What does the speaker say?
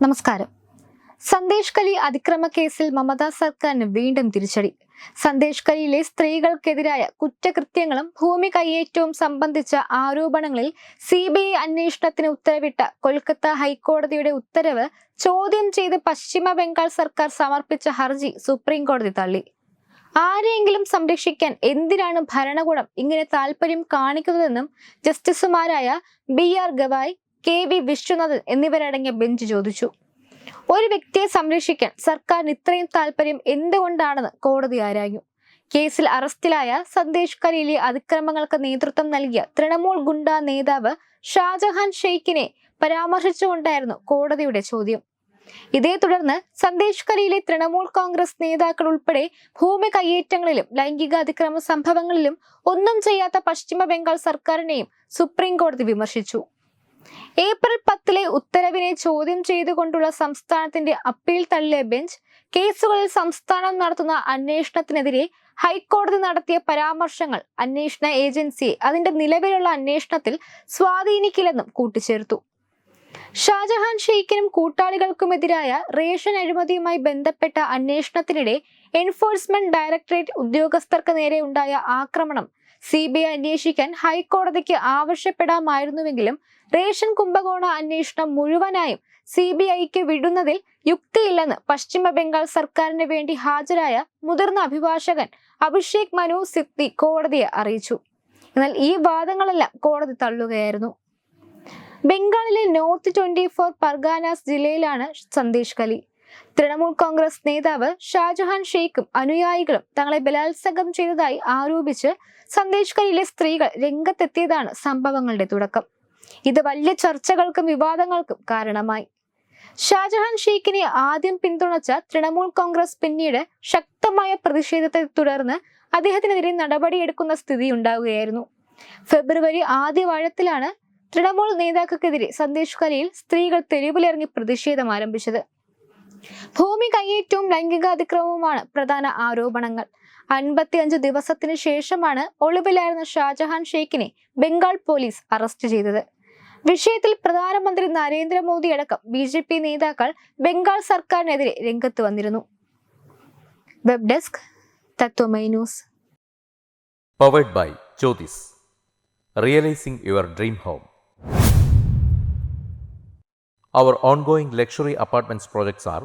നമസ്കാരം. സന്ദേശ് കലി അതിക്രമ കേസിൽ മമതാ സർക്കാരിന് വീണ്ടും തിരിച്ചടി. സന്ദേശ് കലിയിലെ സ്ത്രീകൾക്കെതിരായ കുറ്റകൃത്യങ്ങളും ഭൂമി കൈയേറ്റവും സംബന്ധിച്ച ആരോപണങ്ങളിൽ സി ബി ഐ അന്വേഷണത്തിന് ഉത്തരവിട്ട കൊൽക്കത്ത ഹൈക്കോടതിയുടെ ഉത്തരവ് ചോദ്യം ചെയ്ത് പശ്ചിമ ബംഗാൾ സർക്കാർ സമർപ്പിച്ച ഹർജി സുപ്രീം കോടതി തള്ളി. ആരെയെങ്കിലും സംരക്ഷിക്കാൻ എന്തിനാണ് ഭരണകൂടം ഇങ്ങനെ താല്പര്യം കാണിക്കുന്നതെന്നും ജസ്റ്റിസുമാരായ B R Gavai K V Viswanathan എന്നിവരടങ്ങിയ ബെഞ്ച് ചോദിച്ചു. ഒരു വ്യക്തിയെ സംരക്ഷിക്കാൻ സർക്കാരിന് ഇത്രയും താല്പര്യം എന്തുകൊണ്ടാണെന്ന് കോടതി ആരാഞ്ഞു? കേസിൽ അറസ്റ്റിലായ സന്ദേശ് കലയിലെ അതിക്രമങ്ങൾക്ക് നേതൃത്വം നൽകിയ തൃണമൂൽ ഗുണ്ട നേതാവ് ഷാജഹാൻ ഷെയ്ഖിനെ പരാമർശിച്ചുകൊണ്ടായിരുന്നു കോടതിയുടെ ചോദ്യം. ഇതേ തുടർന്ന് സന്ദേശ് കലയിലെ തൃണമൂൽ കോൺഗ്രസ് നേതാക്കൾ ഉൾപ്പെടെ ഭൂമി കയ്യേറ്റങ്ങളിലും ലൈംഗിക അതിക്രമ സംഭവങ്ങളിലും ഒന്നും ചെയ്യാത്ത പശ്ചിമ ബംഗാൾ സർക്കാരിനെയും സുപ്രീം കോടതി വിമർശിച്ചു. ഏപ്രിൽ പത്തിലെ ഉത്തരവിനെ ചോദ്യം ചെയ്തുകൊണ്ടുള്ള സംസ്ഥാനത്തിന്റെ അപ്പീൽ തള്ളിയ ബെഞ്ച് കേസുകളിൽ സംസ്ഥാനം നടത്തുന്ന അന്വേഷണത്തിനെതിരെ ഹൈക്കോടതി നടത്തിയ പരാമർശങ്ങൾ അന്വേഷണ ഏജൻസിയെ അതിന്റെ നിലവിലുള്ള അന്വേഷണത്തിൽ സ്വാധീനിക്കില്ലെന്നും കൂട്ടിച്ചേർത്തു. ഷാജഹാൻ ഷെയ്ഖിനും കൂട്ടാളികൾക്കുമെതിരായ റേഷൻ അഴിമതിയുമായി ബന്ധപ്പെട്ട അന്വേഷണത്തിനിടെ എൻഫോഴ്സ്മെന്റ് ഡയറക്ടറേറ്റ് ഉദ്യോഗസ്ഥർക്ക് നേരെ ഉണ്ടായ ആക്രമണം സി ബി ഐ അന്വേഷിക്കാൻ ഹൈക്കോടതിക്ക് ആവശ്യപ്പെടാമായിരുന്നുവെങ്കിലും റേഷൻ കുംഭകോണ അന്വേഷണം മുഴുവനായും സി ബി ഐക്ക് വിടുന്നതിൽ യുക്തിയില്ലെന്ന് പശ്ചിമ ബംഗാൾ സർക്കാരിന് വേണ്ടി ഹാജരായ മുതിർന്ന അഭിഭാഷകൻ അഭിഷേക് മനു സിദ്ധി കോടതിയെ അറിയിച്ചു. എന്നാൽ ഈ വാദങ്ങളെല്ലാം കോടതി തള്ളുകയായിരുന്നു. ബംഗാളിലെ നോർത്ത് ട്വന്റി ഫോർ പർഗാനാസ് ജില്ലയിലാണ് സന്ദേശ് കലി. തൃണമൂൽ കോൺഗ്രസ് നേതാവ് ഷാജഹാൻ ഷെയ്ഖും അനുയായികളും തങ്ങളെ ബലാത്സംഗം ചെയ്തതായി ആരോപിച്ച് സന്ദേശ്കരിയിലെ സ്ത്രീകൾ രംഗത്തെത്തിയതാണ് സംഭവങ്ങളുടെ തുടക്കം. ഇത് വലിയ ചർച്ചകൾക്കും വിവാദങ്ങൾക്കും കാരണമായി. ഷാജഹാൻ ഷെയ്ഖിനെ ആദ്യം പിന്തുണച്ച തൃണമൂൽ കോൺഗ്രസ് പിന്നീട് ശക്തമായ പ്രതിഷേധത്തെ തുടർന്ന് അദ്ദേഹത്തിനെതിരെ നടപടിയെടുക്കുന്ന സ്ഥിതി ഉണ്ടാവുകയായിരുന്നു ഫെബ്രുവരി ആദ്യ വാഴത്തിലാണ് തൃണമൂൽ നേതാക്കൾക്കെതിരെ സന്ദേശ് കലയിൽ സ്ത്രീകൾ തെരുവിലിറങ്ങി പ്രതിഷേധം ആരംഭിച്ചത്. ഭൂമി കയ്യേറ്റവും ലൈംഗിക അതിക്രമവുമാണ് പ്രധാന ആരോപണങ്ങൾ. അൻപത്തിയഞ്ച് ദിവസത്തിന് ശേഷമാണ് ഒളിവിലായിരുന്ന ഷാജഹാൻ ഷെയ്ഖിനെ ബംഗാൾ പോലീസ് അറസ്റ്റ് ചെയ്തത്. വിഷയത്തിൽ പ്രധാനമന്ത്രി നരേന്ദ്രമോദി അടക്കം ബി ജെ പി നേതാക്കൾ ബംഗാൾ സർക്കാരിനെതിരെ രംഗത്ത് വന്നിരുന്നു. Web desk Tatwamayi news. Powered by Jyothis realising your dream home Our ongoing luxury apartments projects are